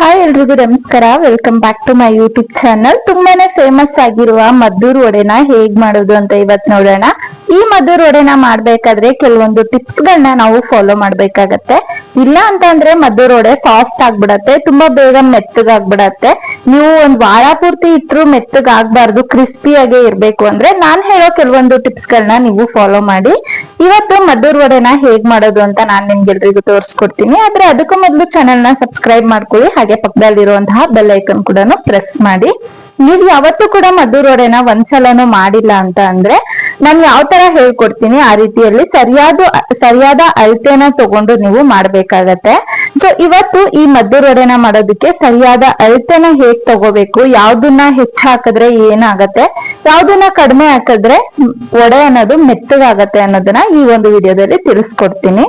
Hi ಎಲ್ರಿಗೂ ನಮಸ್ಕಾರ. Welcome back to my YouTube channel ತುಂಬಾನೇ ಫೇಮಸ್ ಆಗಿರುವ ಮದ್ದೂರ್ ವಡೆನ ಹೇಗ್ ಮಾಡೋದು ಅಂತ ಇವತ್ ನೋಡೋಣ. ಈ ಮಧುರ್ ವಡೆನ ಮಾಡ್ಬೇಕಾದ್ರೆ ಕೆಲವೊಂದು ಟಿಪ್ಸ್ ಗಳನ್ನ ನಾವು ಫಾಲೋ ಮಾಡ್ಬೇಕಾಗತ್ತೆ. ಇಲ್ಲ ಅಂತ ಅಂದ್ರೆ ಮದ್ದೂರ್ ವಡೆ ಸಾಫ್ಟ್ ಆಗ್ಬಿಡತ್ತೆ, ತುಂಬಾ ಬೇಗ ಮೆತ್ತಗಾಗ್ಬಿಡತ್ತೆ. ನೀವು ಒಂದ್ ವಾರ ಪೂರ್ತಿ ಇಟ್ರು ಮೆತ್ತಗಾಗ್ಬಾರ್ದು ಕ್ರಿಸ್ಪಿಯಾಗೆ ಇರ್ಬೇಕು ಅಂದ್ರೆ ನಾನ್ ಹೇಳೋ ಕೆಲವೊಂದು ಟಿಪ್ಸ್ ಗಳನ್ನ ನೀವು ಫಾಲೋ ಮಾಡಿ. ಇವತ್ತು ಮಧುರ್ ವಡೆನ ಹೇಗ್ ಮಾಡೋದು ಅಂತ ನಾನ್ ನಿಮ್ಗೆಲ್ರಿಗೂ ತೋರಿಸ್ಕೊಡ್ತೀನಿ. ಆದ್ರೆ ಅದಕ್ಕೂ ಮೊದಲು ಚಾನೆಲ್ನ ಸಬ್ಸ್ಕ್ರೈಬ್ ಮಾಡ್ಕೊಳ್ಳಿ, ಹಾಗೆ ಪಕ್ಕದಲ್ಲಿರುವಂತಹ ಬೆಲ್ ಐಕನ್ ಕೂಡ ಪ್ರೆಸ್ ಮಾಡಿ. ನೀವ್ ಯಾವತ್ತೂ ಕೂಡ ಒಂದ್ಸಲನು ಒಂದ್ಸಲನೂ ಮಾಡಿಲ್ಲ ಅಂತ ಅಂದ್ರೆ ನಾನ್ ಯಾವ ತರ ಹೇಳ್ಕೊಡ್ತೀನಿ ಆ ರೀತಿಯಲ್ಲಿ ಸರಿಯಾದ ಸರಿಯಾದ ಅಳತೆನ ತಗೊಂಡು ನೀವು ಮಾಡ್ಬೇಕಾಗತ್ತೆ. ಸೊ ಇವತ್ತು ಈ ಮದ್ದೂರೊಡೆನ ಮಾಡೋದಕ್ಕೆ ಸರಿಯಾದ ಅಳತೆನ ಹೇಗ್ ತಗೋಬೇಕು, ಯಾವ್ದನ್ನ ಹೆಚ್ಚಾಕಿದ್ರೆ ಏನಾಗತ್ತೆ, ಯಾವ್ದನ್ನ ಕಡಿಮೆ ಹಾಕಿದ್ರೆ ಒಡೆ ಅನ್ನೋದು ಮೆತ್ತಗಾಗತ್ತೆ ಅನ್ನೋದನ್ನ ಈ ಒಂದು ವಿಡಿಯೋದಲ್ಲಿ ತಿಳಿಸ್ಕೊಡ್ತೀನಿ.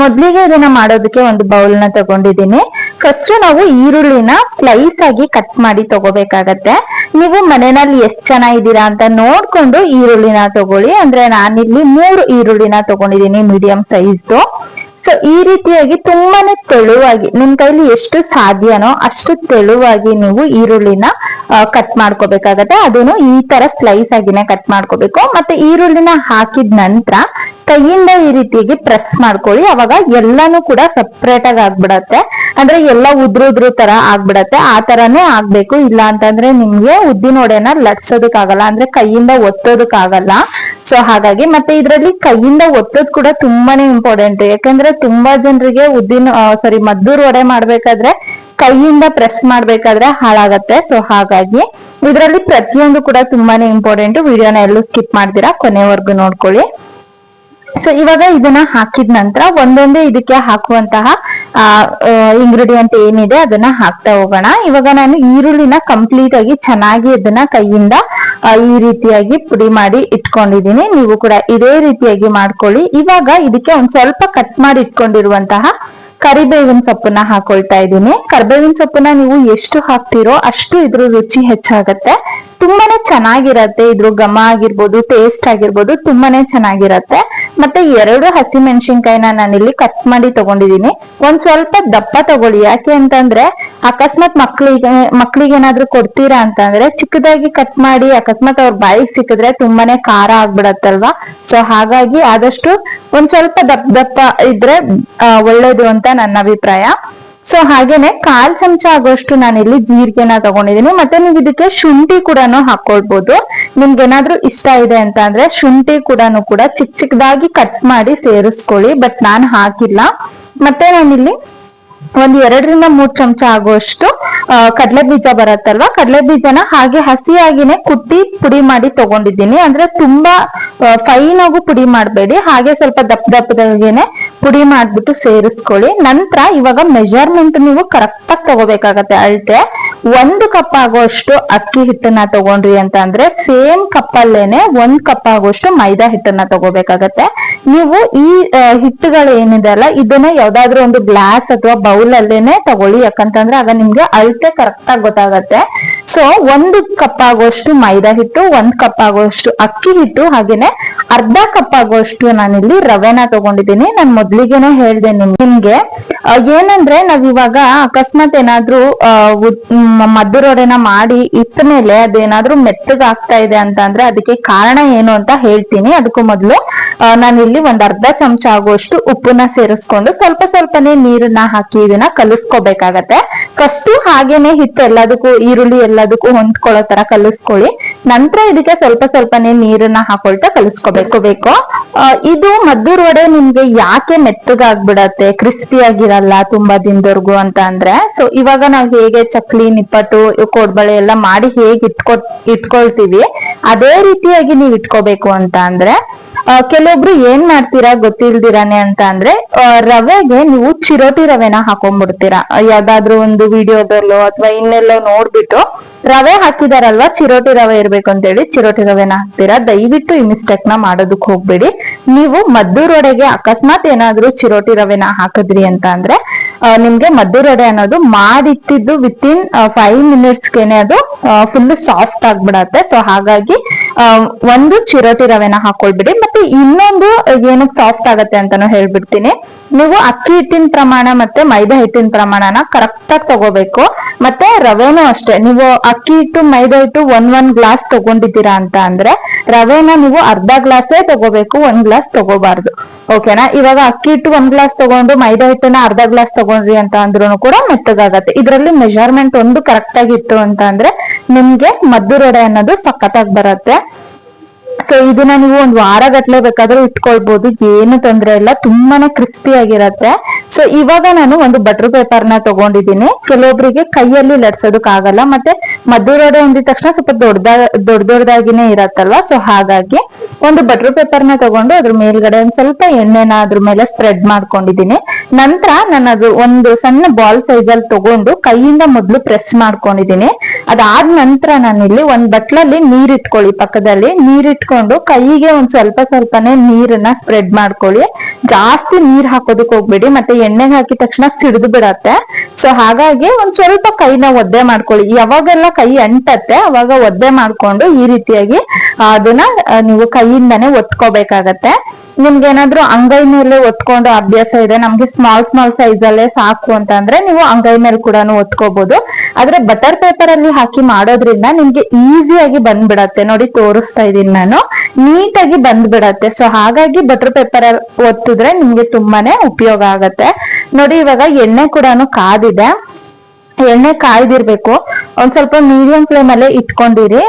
ಮೊದ್ಲಿಗೆ ಇದನ್ನ ಮಾಡೋದಕ್ಕೆ ಒಂದು ಬೌಲ್ನ ತಗೊಂಡಿದ್ದೀನಿ. ಫಸ್ಟ್ ನಾವು ಈರುಳ್ಳಿನ ಸ್ಲೈಸ್ ಆಗಿ ಕಟ್ ಮಾಡಿ ತಗೋಬೇಕಾಗತ್ತೆ. ನೀವು ಮನೆಯಲ್ಲಿ ಎಷ್ಟ್ ಜನ ಇದ್ದೀರಾ ಅಂತ ನೋಡ್ಕೊಂಡು ಈರುಳ್ಳಿನ ತಗೊಳ್ಳಿ. ಅಂದ್ರೆ ನಾನಿಲ್ಲಿ ಮೂರು ಈರುಳ್ಳಿನ ತಗೊಂಡಿದ್ದೀನಿ ಮೀಡಿಯಂ ಸೈಜ್ದು ಸೊ ಈ ರೀತಿಯಾಗಿ ತುಂಬಾನೇ ತೆಳುವಾಗಿ, ನಿಮ್ ಕೈಲಿ ಎಷ್ಟು ಸಾಧ್ಯನೋ ಅಷ್ಟು ತೆಳುವಾಗಿ ನೀವು ಈರುಳ್ಳಿನ ಕಟ್ ಮಾಡ್ಕೋಬೇಕಾಗತ್ತೆ. ಅದನ್ನು ಈ ತರ ಸ್ಲೈಸ್ ಆಗಿನೇ ಕಟ್ ಮಾಡ್ಕೋಬೇಕು. ಮತ್ತೆ ಈರುಳ್ಳಿನ ಹಾಕಿದ ನಂತರ ಕೈಯಿಂದ ಈ ರೀತಿಯಾಗಿ ಪ್ರೆಸ್ ಮಾಡ್ಕೊಳ್ಳಿ. ಅವಾಗ ಎಲ್ಲಾನು ಕೂಡ ಸಪ್ರೇಟ್ ಆಗಿ ಆಗ್ಬಿಡತ್ತೆ. ಅಂದ್ರೆ ಎಲ್ಲ ಉದ್ರು ಉದ್ರು ತರ ಆಗ್ಬಿಡತ್ತೆ. ಆ ತರನೇ ಆಗ್ಬೇಕು. ಇಲ್ಲ ಅಂತಂದ್ರೆ ನಿಮ್ಗೆ ಉದ್ದಿನ ವಡೆನ ಲಟ್ಸೋದಕ್ಕಾಗಲ್ಲ ಅಂದ್ರೆ ಕೈಯಿಂದ ಒತ್ತೋದಕ್ಕಾಗಲ್ಲ. ಸೊ ಹಾಗಾಗಿ ಮತ್ತೆ ಇದ್ರಲ್ಲಿ ಕೈಯಿಂದ ಒತ್ತೋದ್ ಕೂಡ ತುಂಬಾನೇ ಇಂಪಾರ್ಟೆಂಟ್ ಯಾಕಂದ್ರೆ ತುಂಬಾ ಜನರಿಗೆ ಉದ್ದಿನ ಸಾರಿ ಮದ್ದೂರ್ ವಡೆ ಮಾಡ್ಬೇಕಾದ್ರೆ ಕೈಯಿಂದ ಪ್ರೆಸ್ ಮಾಡ್ಬೇಕಾದ್ರೆ ಹಾಳಾಗತ್ತೆ. ಸೊ ಹಾಗಾಗಿ ಇದರಲ್ಲಿ ಪ್ರತಿಯೊಂದು ಕೂಡ ತುಂಬಾನೇ ಇಂಪಾರ್ಟೆಂಟ್ ವಿಡಿಯೋನ ಎಲ್ಲೂ ಸ್ಕಿಪ್ ಮಾಡ್ತೀರಾ? ಕೊನೆವರೆಗೂ ನೋಡ್ಕೊಳ್ಳಿ. ಸೊ ಇವಾಗ ಇದನ್ನ ಹಾಕಿದ ನಂತರ ಒಂದೊಂದೇ ಇದಕ್ಕೆ ಹಾಕುವಂತಹ ಇಂಗ್ರೀಡಿಯಂಟ್ ಏನಿದೆ ಅದನ್ನ ಹಾಕ್ತಾ ಹೋಗೋಣ. ಇವಾಗ ನಾನು ಈರುಳ್ಳಿನ ಕಂಪ್ಲೀಟ್ ಆಗಿ ಚೆನ್ನಾಗಿ ಅದನ್ನ ಕೈಯಿಂದ ಈ ರೀತಿಯಾಗಿ ಪುಡಿ ಮಾಡಿ ಇಟ್ಕೊಂಡಿದ್ದೀನಿ. ನೀವು ಕೂಡ ಇದೇ ರೀತಿಯಾಗಿ ಮಾಡ್ಕೊಳ್ಳಿ. ಇವಾಗ ಇದಕ್ಕೆ ಒಂದ್ ಸ್ವಲ್ಪ ಕಟ್ ಮಾಡಿ ಇಟ್ಕೊಂಡಿರುವಂತಹ ಕರಿಬೇವಿನ ಸೊಪ್ಪನ್ನ ಹಾಕೊಳ್ತಾ ಇದ್ದೀನಿ. ಕರಿಬೇವಿನ ಸೊಪ್ಪನ್ನ ನೀವು ಎಷ್ಟು ಹಾಕ್ತಿರೋ ಅಷ್ಟು ಇದ್ರ ರುಚಿ ಹೆಚ್ಚಾಗತ್ತೆ. ತುಂಬಾನೇ ಚೆನ್ನಾಗಿರತ್ತೆ. ಇದ್ರ ಘಮ ಆಗಿರ್ಬೋದು ಟೇಸ್ಟ್ ಆಗಿರ್ಬೋದು, ತುಂಬಾನೇ ಚೆನ್ನಾಗಿರತ್ತೆ. ಮತ್ತೆ ಎರಡು ಹಸಿ ನಾನು ಇಲ್ಲಿ ಕಟ್ ಮಾಡಿ ತಗೊಂಡಿದೀನಿ ಒಂದ್ ಸ್ವಲ್ಪ ದಪ್ಪ ತಗೊಳ್ಳಿ. ಯಾಕೆ ಅಂತಂದ್ರೆ ಅಕಸ್ಮಾತ್ ಮಕ್ಳಿಗೆ ಮಕ್ಳಿಗೆ ಏನಾದ್ರು ಕೊಡ್ತೀರಾ ಅಂತಂದ್ರೆ ಚಿಕ್ಕದಾಗಿ ಕಟ್ ಮಾಡಿ ಅಕಸ್ಮಾತ್ ಅವ್ರ ಬಾಯಿಗೆ ಸಿಕ್ಕಿದ್ರೆ ತುಂಬಾನೇ ಖಾರ ಆಗ್ಬಿಡತ್ತಲ್ವಾ? ಸೊ ಹಾಗಾಗಿ ಆದಷ್ಟು ಒಂದ್ ಸ್ವಲ್ಪ ದಪ್ಪ ದಪ್ಪ ಇದ್ರೆ ಒಳ್ಳೇದು ಅಂತ ನನ್ನ ಅಭಿಪ್ರಾಯ. ಸೊ ಹಾಗೇನೆ ಕಾಲ್ ಚಮಚ ಆಗೋಷ್ಟು ಇಲ್ಲಿ ಜೀರಿಗೆನ ತಗೊಂಡಿದ್ದೀನಿ ಮತ್ತೆ ನೀವು ಇದಕ್ಕೆ ಶುಂಠಿ ಕೂಡ ಹಾಕೊಳ್ಬಹುದು ನಿಮ್ಗೆ ಏನಾದ್ರೂ ಇಷ್ಟ ಇದೆ ಅಂತ ಅಂದ್ರೆ ಶುಂಠಿ ಕೂಡ ಕೂಡ ಚಿಕ್ಕ ಚಿಕ್ಕದಾಗಿ ಕಟ್ ಮಾಡಿ ಸೇರಿಸ್ಕೊಳ್ಳಿ ಬಟ್ ನಾನು ಹಾಕಿಲ್ಲ. ಮತ್ತೆ ನಾನಿಲ್ಲಿ ಒಂದ್ ಎರಡರಿಂದ ಮೂರ್ ಚಮಚ ಆಗುವಷ್ಟು ಕಡಲೆ ಬೀಜ ಬರತ್ತಲ್ವಾ? ಕಡಲೆ ಬೀಜನ ಹಾಗೆ ಹಸಿಯಾಗಿನೇ ಕುಟ್ಟಿ ಪುಡಿ ಮಾಡಿ ತಗೊಂಡಿದ್ದೀನಿ. ಅಂದ್ರೆ ತುಂಬಾ ಫೈನ್ ಆಗು ಪುಡಿ ಮಾಡಬೇಡಿ. ಹಾಗೆ ಸ್ವಲ್ಪ ದಪ್ಪ ದಪ್ಪದಾಗೇನೆ ಪುಡಿ ಮಾಡ್ಬಿಟ್ಟು ಸೇರಿಸ್ಕೊಳ್ಳಿ. ನಂತರ ಇವಾಗ ಮೆಜರ್ಮೆಂಟ್ ನೀವು ಕರೆಕ್ಟ್ ಆಗಿ ತಗೋಬೇಕಾಗತ್ತೆ ಅಳತೆ. ಒಂದು ಕಪ್ ಆಗುವಷ್ಟು ಅಕ್ಕಿ ಹಿಟ್ಟನ್ನ ತಗೊಂಡ್ರಿ ಅಂತ ಅಂದ್ರೆ ಸೇಮ್ ಕಪ್ ಅಲ್ಲೇನೆ ಒಂದ್ ಕಪ್ ಆಗುವಷ್ಟು ಮೈದಾ ಹಿಟ್ಟನ್ನ ತಗೋಬೇಕಾಗತ್ತೆ. ನೀವು ಈ ಹಿಟ್ಟುಗಳು ಏನಿದೆ ಅಲ್ಲ, ಇದನ್ನ ಯಾವ್ದಾದ್ರು ಒಂದು ಗ್ಲಾಸ್ ಅಥವಾ ಬೌಲ್ ಅಲ್ಲೇನೆ ತಗೊಳ್ಳಿ. ಯಾಕಂತಂದ್ರೆ ಆಗ ನಿಮ್ಗೆ ಅಳತೆ ಕರೆಕ್ಟ್ ಆಗಿ ಗೊತ್ತಾಗತ್ತೆ. ಸೊ ಒಂದು ಕಪ್ ಆಗುವಷ್ಟು ಮೈದಾ ಹಿಟ್ಟು, ಒಂದ್ ಕಪ್ ಆಗುವಷ್ಟು ಅಕ್ಕಿ ಹಿಟ್ಟು, ಹಾಗೇನೆ ಅರ್ಧ ಕಪ್ ಆಗುವಷ್ಟು ನಾನಿಲ್ಲಿ ರವೆನ ತಗೊಂಡಿದ್ದೀನಿ. ನಾನ್ ಮೊದ್ಲಿಗೆನೆ ಹೇಳ್ದೆ ನಿಮ್ಗೆ. ಏನಂದ್ರೆ ನಾವ್ ಇವಾಗ ಅಕಸ್ಮಾತ್ ಏನಾದ್ರೂ ಮದ್ದೂರೊಡೆನ ಮಾಡಿ ಇಟ್ಟ ಮೇಲೆ ಅದೇನಾದ್ರೂ ಮೆತ್ತಗಾಗ್ತಾ ಇದೆ ಅಂತ ಅಂದ್ರೆ ಅದಕ್ಕೆ ಕಾರಣ ಏನು ಅಂತ ಹೇಳ್ತೀನಿ. ಅದಕ್ಕೂ ಮೊದಲು ಇಲ್ಲಿ ಒಂದ್ ಅರ್ಧ ಚಮಚ ಆಗುವಷ್ಟು ಉಪ್ಪನ್ನ ಸೇರಿಸ್ಕೊಂಡು ಸ್ವಲ್ಪ ಸ್ವಲ್ಪನೇ ನೀರನ್ನ ಹಾಕಿ ಇದನ್ನ ಕಲಿಸ್ಕೋಬೇಕಾಗತ್ತೆ. ಫಸ್ಟ್ ಹಾಗೇನೆ ಹಿಟ್ಟು ಎಲ್ಲದಕ್ಕೂ ಈರುಳ್ಳಿ ಎಲ್ಲದಕ್ಕೂ ಹೊಂದ್ಕೊಳ್ಳೋ ತರ ಕಲಿಸ್ಕೊಳ್ಳಿ. ನಂತರ ಇದಕ್ಕೆ ಸ್ವಲ್ಪ ಸ್ವಲ್ಪನೇ ನೀರನ್ನ ಹಾಕೊಳ್ತಾ ಕಲಿಸ್ಕೋಬೇಕು. ಬೇಕು. ಇದು ಮದ್ದೂರ್ ವಡೆ ನಿಮ್ಗೆ ಯಾಕೆ ಮೆತ್ತಗಾಗ್ಬಿಡತ್ತೆ ಕ್ರಿಸ್ಪಿ ಆಗಿರಲ್ಲ ತುಂಬಾ ದಿನದವರೆಗೂ ಅಂತ ಅಂದ್ರೆ. ಸೊ ಇವಾಗ ನಾವು ಹೇಗೆ ಚಕ್ಲಿ, ನಿಪ್ಪಟ್ಟು ಕೋಡ್ಬಳೆ ಎಲ್ಲ ಮಾಡಿ ಹೇಗೆ ಇಟ್ಕೊ ಇಟ್ಕೊಳ್ತೀವಿ, ಅದೇ ರೀತಿಯಾಗಿ ನೀವ್ ಇಟ್ಕೋಬೇಕು ಅಂತ ಅಂದ್ರೆ ಕೆಲವೊಬ್ರು ಏನ್ ಮಾಡ್ತೀರಾ ಗೊತ್ತಿಲ್ದಿರಾನೆ ಅಂತ ಅಂದ್ರೆ ರವೆಗೆ ನೀವು ಚಿರೋಟಿ ರವೆನ ಹಾಕೊಂಡ್ಬಿಡ್ತೀರಾ. ಯಾವ್ದಾದ್ರು ಒಂದು ವಿಡಿಯೋದಲ್ಲೋ ಅಥವಾ ಇನ್ನೆಲ್ಲೋ ನೋಡ್ಬಿಟ್ಟು ರವೆ ಹಾಕಿದಾರಲ್ವಾ, ಚಿರೋಟಿ ರವೆ ಇರ್ಬೇಕು ಅಂತ ಹೇಳಿ ಚಿರೋಟಿ ರವೆನ ಹಾಕ್ತೀರಾ. ದಯವಿಟ್ಟು ಈ ಮಿಸ್ಟೇಕ್ನ ಮಾಡೋದಕ್ ಹೋಗ್ಬೇಡಿ. ನೀವು ಮದ್ದೂರೊಡೆಗೆ ಅಕಸ್ಮಾತ್ ಏನಾದ್ರೂ ಚಿರೋಟಿ ರವೆನ ಹಾಕಿದ್ರಿ ಅಂತ ಅಂದ್ರೆ ನಿಮ್ಗೆ ಮದ್ದೂರೊಡೆ ಅನ್ನೋದು ಮಾಡಿಟ್ಟಿದ್ದು ವಿತ್ ಇನ್ ಫೈವ್ ಮಿನಿಟ್ಸ್ಗೆನೆ ಅದು ಫುಲ್ ಸಾಫ್ಟ್ ಆಗ್ಬಿಡತ್ತೆ. ಸೊ ಹಾಗಾಗಿ ಒಂದು ಚಿರೋಟಿ ರವೆನ ಹಾಕೊಳ್ಬಿಡಿ ಮತ್ತೆ ಇನ್ನೊಂದು ಏನಕ್ಕೆ ಸಾಫ್ಟ್ ಆಗತ್ತೆ ಅಂತಾನು ಹೇಳ್ಬಿಡ್ತೀನಿ. ನೀವು ಅಕ್ಕಿ ಹಿಟ್ಟಿನ ಪ್ರಮಾಣ ಮತ್ತೆ ಮೈದಾ ಹಿಟ್ಟಿನ ಪ್ರಮಾಣನ ಕರೆಕ್ಟ್ ಆಗಿ ತಗೋಬೇಕು. ಮತ್ತೆ ರವೆನೂ ಅಷ್ಟೇ. ನೀವು ಅಕ್ಕಿ ಹಿಟ್ಟು, ಮೈದಾ ಹಿಟ್ಟು ಒಂದ್ ಒಂದ್ ಗ್ಲಾಸ್ ತಗೊಂಡಿದ್ದೀರಾ ಅಂತ ಅಂದ್ರೆ ರವೆನ ನೀವು ಅರ್ಧ ಗ್ಲಾಸೇ ತಗೋಬೇಕು, ಒಂದ್ ಗ್ಲಾಸ್ ತಗೋಬಾರ್ದು. ಓಕೆನಾ ಇವಾಗ ಅಕ್ಕಿ ಹಿಟ್ಟು ಒಂದ್ ಗ್ಲಾಸ್ ತಗೊಂಡು ಮೈದಾ ಹಿಟ್ಟನ್ನ ಅರ್ಧ ಗ್ಲಾಸ್ ತಗೊಂಡ್ರಿ ಅಂತ ಅಂದ್ರೂ ಕೂಡ ಮೆತ್ತಗಾಗತ್ತೆ. ಇದರಲ್ಲಿ ಮೆಜರ್ಮೆಂಟ್ ಒಂದು ಕರೆಕ್ಟ್ ಆಗಿತ್ತು ಅಂತ ಅಂದ್ರೆ ನಿಮ್ಗೆ ಮದ್ದು ರೊಡೆ ಅನ್ನೋದು ಸಖತ್ತಾಗಿ ಬರುತ್ತೆ. ಸೊ ಇದನ್ನ ನೀವು ಒಂದು ವಾರ ಗಟ್ಲೆ ಬೇಕಾದ್ರೂ ಇಟ್ಕೊಳ್ಬಹುದು ಏನು ತೊಂದ್ರೆ ಇಲ್ಲ. ತುಂಬಾನೇ ಕ್ರಿಸ್ಪಿ ಆಗಿರತ್ತೆ. ಸೊ ಇವಾಗ ನಾನು ಒಂದು ಬಟರ್ ಪೇಪರ್ನ ತಗೊಂಡಿದ್ದೀನಿ. ಕೆಲವೊಬ್ಬರಿಗೆ ಕೈಯಲ್ಲಿ ಲಟ್ಸೋದಕ್ ಆಗಲ್ಲ. ಮತ್ತೆ ಮದ್ದು ರೋಡೆ ಅಂದಿದ ತಕ್ಷಣ ಸ್ವಲ್ಪ ದೊಡ್ಡ ದೊಡ್ಡ ದೊಡ್ಡದಾಗಿನೇ ಇರತ್ತಲ್ವಾ? ಸೊ ಹಾಗಾಗಿ ಒಂದು ಬಟರ್ ಪೇಪರ್ನ ತಗೊಂಡು ಅದ್ರ ಮೇಲ್ಗಡೆ ಒಂದ್ ಸ್ವಲ್ಪ ಎಣ್ಣೆನ ಅದ್ರ ಮೇಲೆ ಸ್ಪ್ರೆಡ್ ಮಾಡ್ಕೊಂಡಿದ್ದೀನಿ. ನಂತರ ನಾನು ಅದು ಒಂದು ಸಣ್ಣ ಬಾಲ್ ಸೈಜ್ ಅಲ್ಲಿ ತಗೊಂಡು ಕೈಯಿಂದ ಮೊದ್ಲು ಪ್ರೆಸ್ ಮಾಡ್ಕೊಂಡಿದೀನಿ ಅದಾದ ನಂತರ ಇಲ್ಲಿ ಒಂದ್ ಬಟ್ಲಲ್ಲಿ ನೀರ್ ಇಟ್ಕೊಳ್ಳಿ ಪಕ್ಕದಲ್ಲಿ ನೀರ್ ಇಟ್ಕೊಂಡು ಕೈಗೆ ಒಂದ್ ಸ್ವಲ್ಪ ಸ್ವಲ್ಪನೇ ನೀರನ್ನ ಸ್ಪ್ರೆಡ್ ಮಾಡ್ಕೊಳ್ಳಿ. ಜಾಸ್ತಿ ನೀರ್ ಹಾಕೋದಕ್ ಹೋಗ್ಬೇಡಿ. ಮತ್ತೆ ಎಣ್ಣೆ ಹಾಕಿದ ತಕ್ಷಣ ಸಿಡಿದು ಬಿಡತ್ತೆ. ಸೊ ಹಾಗಾಗಿ ಒಂದ್ ಸ್ವಲ್ಪ ಕೈನ ಒದ್ದೆ ಮಾಡ್ಕೊಳ್ಳಿ. ಯಾವಾಗೆಲ್ಲ ಕೈ ಅಂಟತ್ತೆ, ಅವಾಗ ಒದ್ದೆ ಮಾಡ್ಕೊಂಡು ಈ ರೀತಿಯಾಗಿ ಅದನ್ನ ನೀವು ಕೈಯಿಂದಾನೆ ಒತ್ಕೋಬೇಕಾಗತ್ತೆ. ನಿಮ್ಗೆ ಏನಾದ್ರೂ ಅಂಗೈ ಮೇಲೆ ಒತ್ಕೊಂಡು ಅಭ್ಯಾಸ ಇದೆ, ನಮ್ಗೆ ಸ್ಮಾಲ್ ಸ್ಮಾಲ್ ಸೈಜ್ ಅಲ್ಲೇ ಸಾಕು ಅಂತ ಅಂದ್ರೆ ನೀವು ಅಂಗೈ ಮೇಲೆ ಕೂಡ ಒತ್ಕೋಬಹುದು ಆದ್ರೆ ಬಟರ್ ಪೇಪರ್ ಅಲ್ಲಿ ಹಾಕಿ ಮಾಡೋದ್ರಿಂದ ನಿಮ್ಗೆ ಈಸಿಯಾಗಿ ಬಂದ್ಬಿಡತ್ತೆ. ನೋಡಿ ತೋರಿಸ್ತಾ ಇದೀನಿ ನಾನು. ನೀಟಾಗಿ ಬಂದ್ಬಿಡತ್ತೆ. ಸೊ ಹಾಗಾಗಿ ಬಟರ್ ಪೇಪರ್ ಒತ್ತಿದ್ರೆ ನಿಮ್ಗೆ ತುಂಬಾನೇ ಉಪಯೋಗ ಆಗತ್ತೆ. ನೋಡಿ ಇವಾಗ ಎಣ್ಣೆ ಕೂಡ ಕಾದಿದೆ. ಎಣ್ಣೆ ಕಾಯ್ದಿರ್ಬೇಕು. ಒಂದ್ ಸ್ವಲ್ಪ ಮೀಡಿಯಂ ಫ್ಲೇಮ್ ಅಲ್ಲೇ ಇಟ್ಕೊಂಡಿರಿ.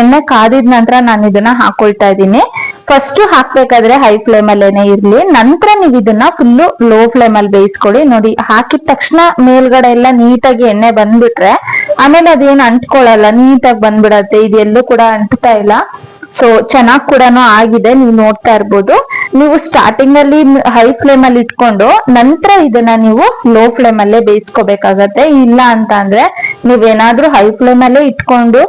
ಎಣ್ಣೆ ಕಾದಿದ ನಂತರ ನಾನು ಇದನ್ನ ಹಾಕೊಳ್ತಾ ಇದ್ದೀನಿ. ಫಸ್ಟ್ ಹಾಕ್ಬೇಕಾದ್ರೆ ಹೈ ಫ್ಲೇಮ್ ಅಲ್ಲೇನೆ ಇರ್ಲಿ. ನಂತರ ನೀವು ಇದನ್ನ ಫುಲ್ಲು ಲೋ ಫ್ಲೇಮ್ ಅಲ್ಲಿ ಬೇಯಿಸ್ಕೊಳ್ಳಿ. ನೋಡಿ, ಹಾಕಿದ ತಕ್ಷಣ ಮೇಲ್ಗಡೆ ಎಲ್ಲ ನೀಟಾಗಿ ಎಣ್ಣೆ ಬಂದ್ಬಿಟ್ರೆ, ಆಮೇಲೆ ಅದೇನು ಅಂಟ್ಕೊಳ್ಳಲ್ಲ, ನೀಟಾಗಿ ಬಂದ್ಬಿಡತ್ತೆ. ಇದೆಲ್ಲೂ ಕೂಡ ಅಂಟ್ತಾ ಇಲ್ಲ. ಸೊ ಚೆನ್ನಾಗ್ ಕೂಡ ಆಗಿದೆ. ನೀವು ನೋಡ್ತಾ ಇರ್ಬೋದು. ನೀವು ಸ್ಟಾರ್ಟಿಂಗ್ ಅಲ್ಲಿ ಹೈ ಫ್ಲೇಮ್ ಅಲ್ಲಿ ಇಟ್ಕೊಂಡು, ನಂತರ ಇದನ್ನ ನೀವು ಲೋ ಫ್ಲೇಮ್ ಅಲ್ಲೇ ಬೇಯಿಸ್ಕೋಬೇಕಾಗತ್ತೆ. ಇಲ್ಲ ಅಂತ ಅಂದ್ರೆ ನೀವೇನಾದ್ರೂ ಹೈ ಫ್ಲೇಮ್ ಅಲ್ಲೇ ಇಟ್ಕೊಂಡು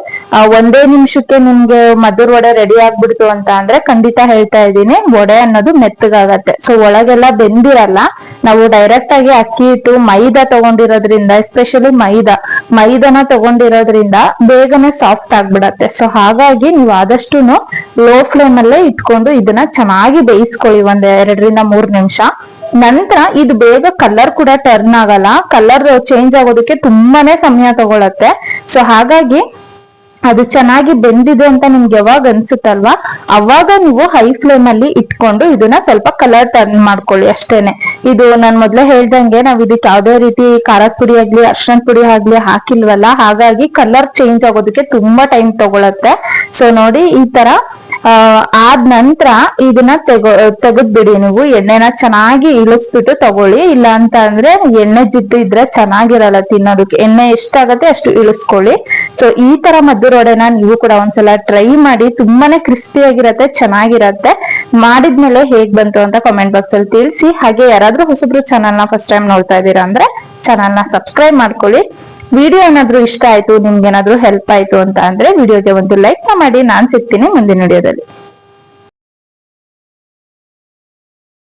ಒಂದೇ ನಿಮಿಷಕ್ಕೆ ನಿಮ್ಗೆ ಮಧುರ್ ವಡೆ ರೆಡಿ ಆಗ್ಬಿಡ್ತು ಅಂತ ಅಂದ್ರೆ ಖಂಡಿತ ಹೇಳ್ತಾ ಇದ್ದೀನಿ. ವಡೆ ಅನ್ನೋದು ಮೆತ್ತಗಾಗತ್ತೆ. ಸೊ ಒಳಗೆಲ್ಲ ಬೆಂದಿರಲ್ಲ. ನಾವು ಡೈರೆಕ್ಟ್ ಆಗಿ ಅಕ್ಕಿ ಇಟ್ಟು ಮೈದಾ ತಗೊಂಡಿರೋದ್ರಿಂದ ಎಸ್ಪೆಷಲಿ ಮೈದಾ, ಮೈದಾನ ತಗೊಂಡಿರೋದ್ರಿಂದ ಬೇಗನೆ ಸಾಫ್ಟ್ ಆಗ್ಬಿಡತ್ತೆ. ಸೊ ಹಾಗಾಗಿ ನೀವು ಆದಷ್ಟು ಲೋ ಫ್ಲೇಮ್ ಅಲ್ಲೇ ಇಟ್ಕೊಂಡು ಇದನ್ನ ಚೆನ್ನಾಗಿ ಬೇಯಿಸ್ಕೊಳ್ಳಿ ಒಂದ್ ಎರಡರಿಂದ ಮೂರ್ ನಿಮಿಷ. ನಂತರ ಇದು ಬೇಗ ಕಲರ್ ಕೂಡ ಟರ್ನ್ ಆಗಲ್ಲ. ಕಲರ್ ಚೇಂಜ್ ಆಗೋದಕ್ಕೆ ತುಂಬಾನೇ ಸಮಯ ತಗೊಳತ್ತೆ. ಸೊ ಹಾಗಾಗಿ ಅದು ಚೆನ್ನಾಗಿ ಬೆಂದಿದೆ ಅಂತ ನಿಮ್ಗೆ ಯಾವಾಗ ಅನ್ಸುತ್ತಲ್ವಾ? ಅವಾಗ ನೀವು ಹೈ ಫ್ಲೇಮ್ ಅಲ್ಲಿ ಇಟ್ಕೊಂಡು ಇದನ್ನ ಸ್ವಲ್ಪ ಕಲರ್ ಟರ್ನ್ ಮಾಡ್ಕೊಳ್ಳಿ ಅಷ್ಟೇನೆ. ಇದು ನಾನ್ ಮೊದ್ಲೇ ಹೇಳ್ದಂಗೆ ನಾವ್ ಇದಕ್ಕೆ ಯಾವ್ದೇ ರೀತಿ ಖಾರದ ಪುಡಿ ಆಗ್ಲಿ ಅರ್ಶನ್ ಪುಡಿ ಆಗ್ಲಿ ಹಾಕಿಲ್ವಲ್ಲ? ಹಾಗಾಗಿ ಕಲರ್ ಚೇಂಜ್ ಆಗೋದಕ್ಕೆ ತುಂಬಾ ಟೈಮ್ ತಗೊಳತ್ತೆ. ಸೊ ನೋಡಿ ಈ ತರ ಆದ್ ನಂತರ ಇದನ್ನ ತೆಗೋ ತೆಗೆದ್ಬಿಡಿ ನೀವು. ಎಣ್ಣೆನ ಚೆನ್ನಾಗಿ ಇಳಿಸ್ಬಿಟ್ಟು ತಗೊಳ್ಳಿ. ಇಲ್ಲ ಅಂತ ಅಂದ್ರೆ ಎಣ್ಣೆ ಜಿಡ್ಡು ಇದ್ರೆ ಚೆನ್ನಾಗಿರಲ್ಲ ತಿನ್ನೋದಕ್ಕೆ. ಎಣ್ಣೆ ಎಷ್ಟಾಗತ್ತೆ ಅಷ್ಟು ಇಳಿಸ್ಕೊಳ್ಳಿ. ಸೊ ಈ ತರ ಮದ್ದು ರೋಡೆನ ನೀವು ಕೂಡ ಒಂದ್ಸಲ ಟ್ರೈ ಮಾಡಿ, ತುಂಬಾನೇ ಕ್ರಿಸ್ಪಿ ಆಗಿರತ್ತೆ, ಚೆನ್ನಾಗಿರತ್ತೆ. ಮಾಡಿದ್ಮೇಲೆ ಹೇಗ್ ಬಂತು ಅಂತ ಕಾಮೆಂಟ್ ಬಾಕ್ಸ್ ಅಲ್ಲಿ ತಿಳಿಸಿ. ಹಾಗೆ ಯಾರಾದ್ರೂ ಹೊಸಬ್ರು ಚಾನಲ್ನ ಫಸ್ಟ್ ಟೈಮ್ ನೋಡ್ತಾ ಇದ್ದೀರಾ ಅಂದ್ರೆ ಚಾನಲ್ನ ಸಬ್ಸ್ಕ್ರೈಬ್ ಮಾಡ್ಕೊಳ್ಳಿ. ವಿಡಿಯೋ ಏನಾದ್ರೂ ಇಷ್ಟ ಆಯ್ತು, ನಿಮ್ಗೆ ಏನಾದ್ರೂ ಹೆಲ್ಪ್ ಆಯ್ತು ಅಂತ ಅಂದ್ರೆ ವಿಡಿಯೋಗೆ ಒಂದು ಲೈಕ್ ಮಾಡಿ, ನಾನ್ ಸಿಗ್ತೀನಿ ಮುಂದಿನ ವಿಡಿಯೋದಲ್ಲಿ.